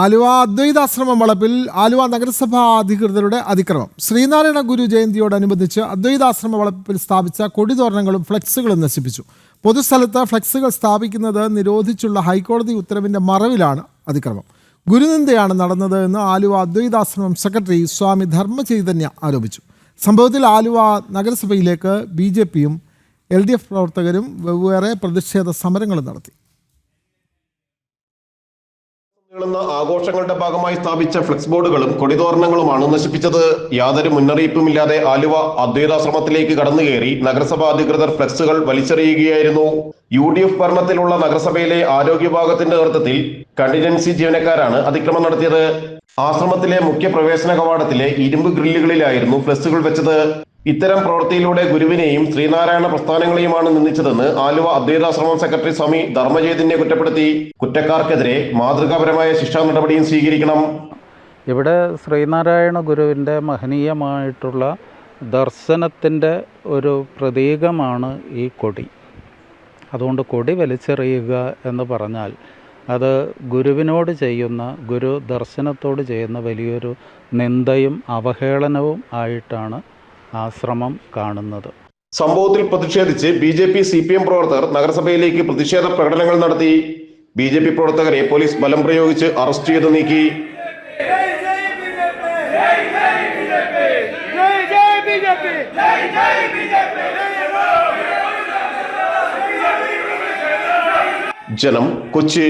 ആലുവ അദ്വൈതാശ്രമം വളപ്പിൽ ആലുവ നഗരസഭാ അധികൃതരുടെ അതിക്രമം. ശ്രീനാരായണ ഗുരു ജയന്തിയോടനുബന്ധിച്ച് അദ്വൈതാശ്രമ വളപ്പിൽ സ്ഥാപിച്ച കൊടിതോരണങ്ങളും ഫ്ലെക്സുകളും നശിപ്പിച്ചു. പൊതുസ്ഥലത്ത് ഫ്ലെക്സുകൾ സ്ഥാപിക്കുന്നത് നിരോധിച്ചുള്ള ഹൈക്കോടതി ഉത്തരവിന്റെ മറവിലാണ് അതിക്രമം. ഗുരുനിന്ദയാണ് നടന്നത് എന്ന് ആലുവ അദ്വൈതാശ്രമം സെക്രട്ടറി സ്വാമി ധർമ്മചൈതന്യ ആരോപിച്ചു. സംഭവത്തിൽ ആലുവ നഗരസഭയിലേക്ക് ബി ജെ പിയും എൽ ഡി എഫ് പ്രവർത്തകരും വെവ്വേറെ പ്രതിഷേധ സമരങ്ങളും നടത്തി. നീളുന്ന ആഘോഷങ്ങളുടെ ഭാഗമായി സ്ഥാപിച്ച ഫ്ലെക്സ് ബോർഡുകളും കൊടിതോരണങ്ങളുമാണ് നശിപ്പിച്ചത്. യാതൊരു മുന്നറിയിപ്പുമില്ലാതെ ആലുവ അദ്വൈതാശ്രമത്തിലേക്ക് കടന്നു കയറി നഗരസഭാ അധികൃതർ ഫ്ലെക്സുകൾ വലിച്ചെറിയുകയായിരുന്നു. യു ഡി എഫ് ഭരണത്തിലുള്ള നഗരസഭയിലെ ആരോഗ്യ വിഭാഗത്തിന്റെ നേതൃത്വത്തിൽ കണ്ടിജൻസി ജീവനക്കാരാണ് അതിക്രമം നടത്തിയത്. ആശ്രമത്തിലെ മുഖ്യ പ്രവേശന കവാടത്തിലെ ഇരുമ്പ് ഗ്രില്ലുകളിലായിരുന്നു ഫ്ലെക്സുകൾ വെച്ചത്. ഇത്തരം പ്രവൃത്തിയിലൂടെ ഗുരുവിനെയും ശ്രീനാരായണ പ്രസ്ഥാനങ്ങളെയുമാണ് നിന്ദിച്ചതെന്ന് ആലുവ അദ്വൈതാശ്രമം സെക്രട്ടറി സ്വാമി ധർമ്മജയതിനെ കുറ്റപ്പെടുത്തി കുറ്റക്കാർക്കെതിരെ മാതൃകാപരമായ ശിക്ഷാ നടപടിയും സ്വീകരിക്കണം. ഇവിടെ ശ്രീനാരായണ ഗുരുവിന്റെ മഹനീയമായിട്ടുള്ള ദർശനത്തിന്റെ ഒരു പ്രതീകമാണ് ഈ കൊടി. അതുകൊണ്ട് കൊടി വലിച്ചെറിയുക എന്ന് പറഞ്ഞാൽ അത് ഗുരുവിനോട് ചെയ്യുന്ന ഗുരു ദർശനത്തോട് ചെയ്യുന്ന വലിയൊരു നിന്ദയും അവഹേളനവും ആയിട്ടാണ് ആശ്രമം കാണുന്നത്. സംഭവത്തിൽ പ്രതിഷേധിച്ച് B J P C P M പ്രവർത്തകർ നഗരസഭയിലേക്ക് പ്രതിഷേധ പ്രകടനങ്ങൾ നടത്തി. ബി ജെ പി പ്രവർത്തകരെ പോലീസ് ബലം പ്രയോഗിച്ച് അറസ്റ്റ് ചെയ്ത് നീക്കി. ജനം കൊച്ചി